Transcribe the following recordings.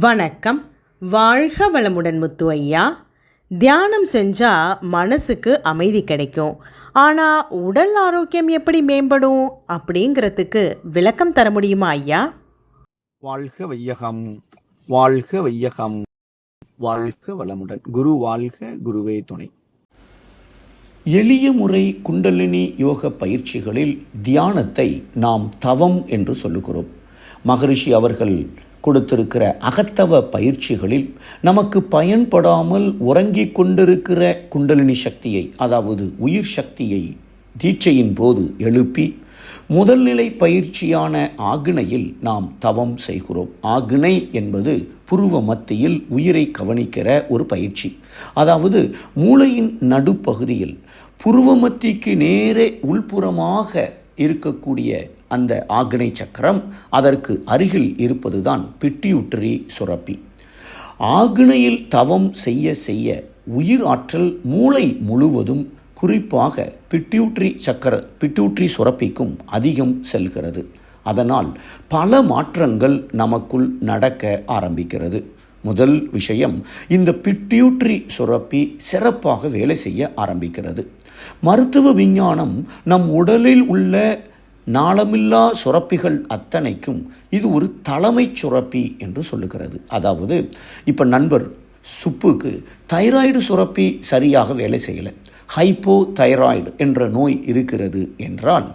வணக்கம். வாழ்க வளமுடன் முத்து ஐயா. தியானம் செஞ்சால் மனசுக்கு அமைதி கிடைக்கும். ஆனால் உடல் ஆரோக்கியம் எப்படி மேம்படும் அப்படிங்கிறதுக்கு விளக்கம் தர முடியுமா ஐயா? வாழ்க வையகம். வாழ்க வையகம். வாழ்க வளமுடன். குரு வாழ்க குருவே துணை. எளிய முறை குண்டலினி யோக பயிற்சிகளில் தியானத்தை நாம் தவம் என்று சொல்லுகிறோம். மகரிஷி அவர்கள் கொடுத்திருக்கிற அகத்தவ பயிற்சிகளில் நமக்கு பயன்படாமல் உறங்கிக் கொண்டிருக்கிற குண்டலினி சக்தியை அதாவது உயிர் சக்தியை தீட்சையின் போது எழுப்பி முதல்நிலை பயிற்சியான ஆக்னையில் நாம் தவம் செய்கிறோம். ஆக்னை என்பது புருவ மத்தியில் உயிரை கவனிக்கிற ஒரு பயிற்சி. அதாவது மூளையின் நடுப்பகுதியில் புருவ மத்திக்கு நேரே உள்புறமாக இருக்கக்கூடிய அந்த ஆக்னை சக்கரம் அதற்கு அருகில் இருப்பதுதான் பிட்டியுட்டரி சுரப்பி. ஆக்னையில் தவம் செய்ய செய்ய உயிர் ஆற்றல் மூளை முழுவதும் குறிப்பாக பிட்யூட்ரி சக்கர பிட்யூட்ரி சுரப்பிக்கும் அதிகம் செல்கிறது. அதனால் பல மாற்றங்கள் நமக்குள் நடக்க ஆரம்பிக்கிறது. முதல் விஷயம் இந்த பிட்யூட்ரி சுரப்பி சிறப்பாக வேலை செய்ய ஆரம்பிக்கிறது. மருத்துவ விஞ்ஞானம் நம் உடலில் உள்ள நாளமில்லா சுரப்பிகள் அத்தனைக்கும் இது ஒரு தலைமை சுரப்பி என்று சொல்லுகிறது. அதாவது இப்போ நண்பர் சுப்புக்கு தைராய்டு சுரப்பி சரியாக வேலை செய்யலை. ஹைப்போ தைராய்டு என்ற நோய் இருக்கிறது என்றால்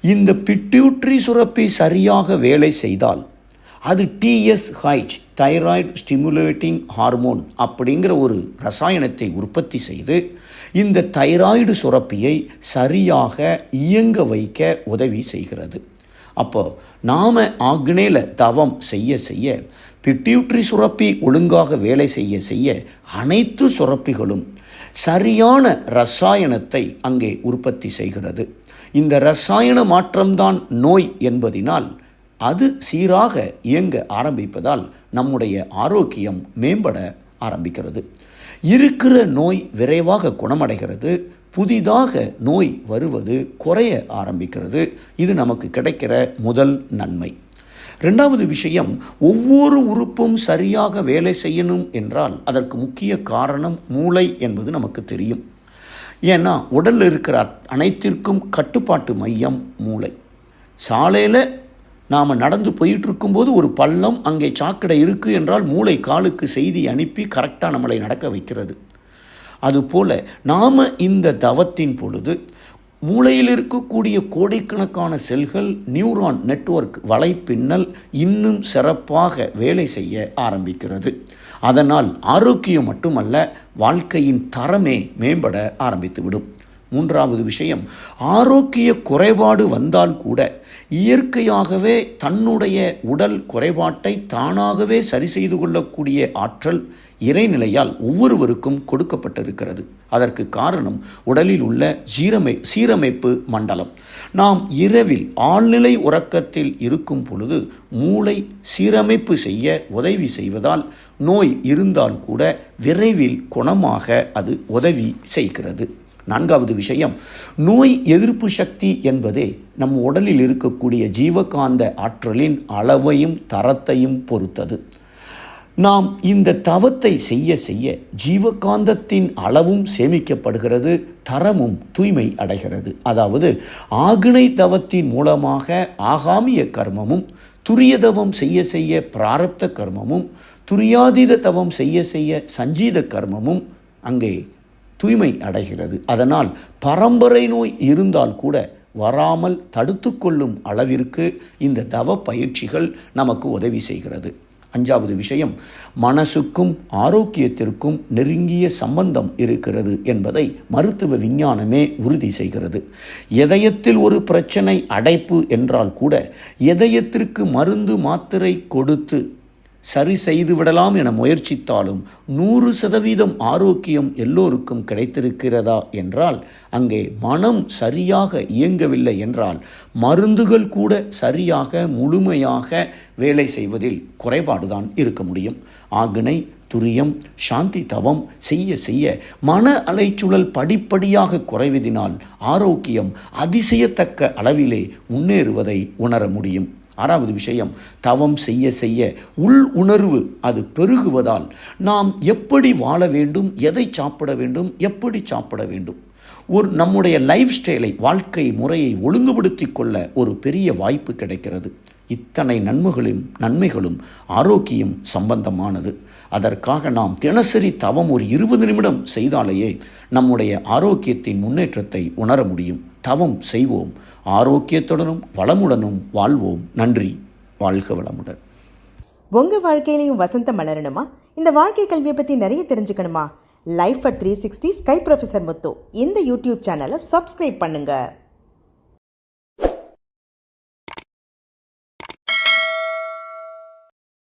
இந்த பிட்யூட்ரி சுரப்பி சரியாக வேலை செய்தால் அது TS H thyroid stimulating hormone அப்படிங்கிற ஒரு ரசாயனத்தை உற்பத்தி செய்து இந்த தைராய்டு சுரப்பியை சரியாக இயங்க வைக்க உதவி செய்கிறது. அப்போ நாம் ஆக்னேல தவம் செய்ய செய்ய பிட்யூட்ரி சுரப்பி ஒழுங்காக வேலை செய்ய செய்ய அனைத்து சுரப்பிகளும் சரியான ரசாயனத்தை அங்கே உற்பத்தி செய்கிறது. இந்த ரசாயன மாற்றம்தான் நோய் என்பதினால் அது சீராக இயங்க ஆரம்பிப்பதால் நம்முடைய ஆரோக்கியம் மேம்பட ஆரம்பிக்கிறது. இருக்கிற நோய் விரைவாக குணமடைகிறது. புதிதாக நோய் வருவது குறைய ஆரம்பிக்கிறது. இது நமக்கு கிடைக்கிற முதல் நன்மை. ரெண்டாவது விஷயம் ஒவ்வொரு உறுப்பும் சரியாக வேலை செய்யணும் என்றால் அதற்கு முக்கிய காரணம் மூளை என்பது நமக்கு தெரியும். ஏன்னா உடலில் இருக்கிற அனைத்திற்கும் கட்டுப்பாட்டு மையம் மூளை. சாலையில் நாம் நடந்து போயிட்டு இருக்கும்போது ஒரு பள்ளம் அங்கே சாக்கடை இருக்குது என்றால் மூளை காலுக்கு செய்தி அனுப்பி கரெக்டாக நம்மளை நடக்க வைக்கிறது. அதுபோல் நாம் இந்த தவத்தின் பொழுது மூளையில் இருக்கக்கூடிய கோடிக்கணக்கான செல்கள் நியூரான் நெட்வொர்க் வலைப்பின்னல் இன்னும் சிறப்பாக வேலை செய்ய ஆரம்பிக்கிறது. அதனால் ஆரோக்கியம் மட்டுமல்ல வாழ்க்கையின் தரமே மேம்பட ஆரம்பித்துவிடும். மூன்றாவது விஷயம் ஆரோக்கிய குறைபாடு வந்தால் கூட இயற்கையாகவே தன்னுடைய உடல் குறைபாட்டை தானாகவே சரி செய்து கொள்ளக்கூடிய ஆற்றல் இறைநிலையால் ஒவ்வொருவருக்கும் கொடுக்கப்பட்டிருக்கிறது. அதற்கு காரணம் உடலில் உள்ள சீரமை சீரமைப்பு மண்டலம். நாம் இரவில் ஆழ்நிலை உறக்கத்தில் இருக்கும் பொழுது மூளை சீரமைப்பு செய்ய உதவி செய்வதால் நோய் இருந்தால் கூட விரைவில் குணமாக அது உதவி செய்கிறது. நான்காவது விஷயம் நோய் எதிர்ப்பு சக்தி என்பதே நம் உடலில் இருக்கக்கூடிய ஜீவகாந்த ஆற்றலின் அளவையும் தரத்தையும் பொறுத்தது. நாம் இந்த தவத்தை செய்ய செய்ய ஜீவகாந்தத்தின் அளவும் சேமிக்கப்படுகிறது தரமும் தூய்மை அடைகிறது. அதாவது ஆகினை தவத்தின் மூலமாக ஆகாமிய கர்மமும் துரிய தவம் செய்ய செய்ய பிராரப்த கர்மமும் துரியாதீத தவம் செய்ய செய்ய சஞ்சீத கர்மமும் அங்கே தூய்மை அடைகிறது. அதனால் பரம்பரை நோய் இருந்தால் கூட வராமல் தடுத்து கொள்ளும் அளவிற்கு இந்த தவ பயிற்சிகள் நமக்கு உதவி செய்கிறது. அஞ்சாவது விஷயம் மனசுக்கும் ஆரோக்கியத்திற்கும் நெருங்கிய சம்பந்தம் இருக்கிறது என்பதை மருத்துவ விஞ்ஞானமே உறுதி செய்கிறது. எதயத்தில் ஒரு பிரச்சனை அடைப்பு என்றால் கூட எதயத்திற்கு மருந்து மாத்திரை கொடுத்து சரி செய்துவிடலாம் என முயற்சித்தாலும் நூறு சதவீதம் ஆரோக்கியம் எல்லோருக்கும் கிடைத்திருக்கிறதா என்றால் அங்கே மனம் சரியாக இயங்கவில்லை என்றால் மருந்துகள் கூட சரியாக முழுமையாக வேலை செய்வதில் குறைபாடுதான் இருக்க முடியும். ஆக்னை துரியம் சாந்தி தவம் செய்ய செய்ய மன அலைச்சுழல் படிப்படியாக குறைவதினால் ஆரோக்கியம் அதிசயத்தக்க அளவிலே முன்னேறுவதை உணர முடியும். ஆறாவது விஷயம் தவம் செய்ய செய்ய உள் உணர்வு அது பெருகுவதால் நாம் எப்படி வாழ வேண்டும் எதை சாப்பிட வேண்டும் எப்படி சாப்பிட வேண்டும். ஒரு நம்முடைய லைஃப் ஸ்டைலை வாழ்க்கை முறையை ஒழுங்குபடுத்தி கொள்ள ஒரு பெரிய வாய்ப்பு கிடைக்கிறது. இத்தனை நன்மைகளும் நன்மைகளும் ஆரோக்கியம் சம்பந்தமானது. அதற்காக நாம் தினசரி தவம் ஒரு இருபது நிமிடம் செய்தாலேயே நம்முடைய ஆரோக்கியத்தின் முன்னேற்றத்தை உணர முடியும். தவம் செய்வோம். ஆரோக்கியத்துடனும் வளமுடனும் வாழ்வோம். நன்றி. வாழ்க வளமுடன். உங்கள் வாழ்க்கையிலையும் வசந்தம் மலரணுமா? இந்த வாழ்க்கை கல்வியை பற்றி நிறைய தெரிஞ்சுக்கணுமா? Life at three sixty sky professor Muthu. இந்த யூடியூப் சேனலை சப்ஸ்கிரைப் பண்ணுங்கள்